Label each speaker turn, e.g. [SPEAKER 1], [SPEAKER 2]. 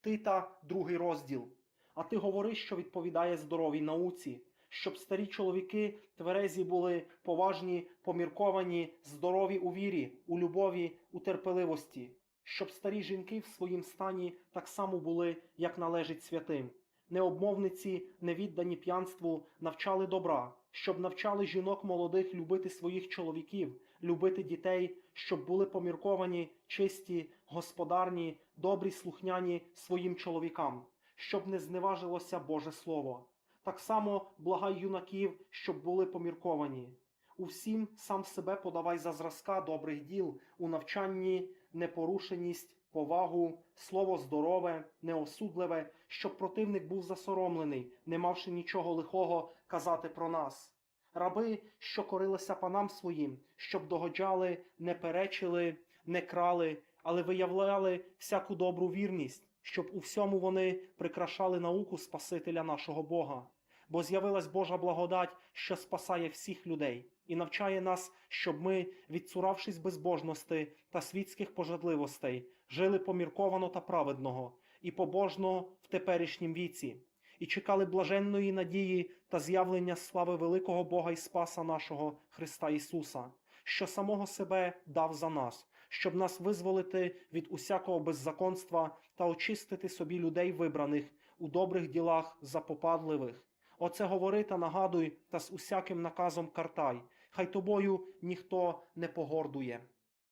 [SPEAKER 1] Тита, другий розділ. А ти говори, що відповідає здоровій науці, щоб старі чоловіки тверезі були поважні, помірковані, здорові у вірі, у любові, у терпеливості, щоб старі жінки в своїм стані так само були, як належить святим. Необмовниці, невіддані п'янству, навчали добра, щоб навчали жінок молодих любити своїх чоловіків, любити дітей, щоб були помірковані, чисті, господарні, добрі, слухняні своїм чоловікам, щоб не зневажилося Боже Слово. Так само благай юнаків, щоб були помірковані. У всім сам себе подавай за зразка добрих діл, у навчанні непорушеність, повагу, слово здорове, неосудливе, щоб противник був засоромлений, не мавши нічого лихого казати про нас. Раби, що корилися панам своїм, щоб догоджали, не перечили, не крали, але виявляли всяку добру вірність, щоб у всьому вони прикрашали науку Спасителя нашого Бога. Бо з'явилась Божа благодать, що спасає всіх людей, і навчає нас, щоб ми, відцуравшись безбожності та світських пожадливостей, жили помірковано та праведного, і побожно в теперішнім віці, і чекали блаженної надії та з'явлення слави великого Бога і Спаса нашого Христа Ісуса, що самого себе дав за нас, щоб нас визволити від усякого беззаконства та очистити собі людей вибраних у добрих ділах запопадливих. Оце говори та нагадуй та з усяким наказом картай, хай тобою ніхто не погордує.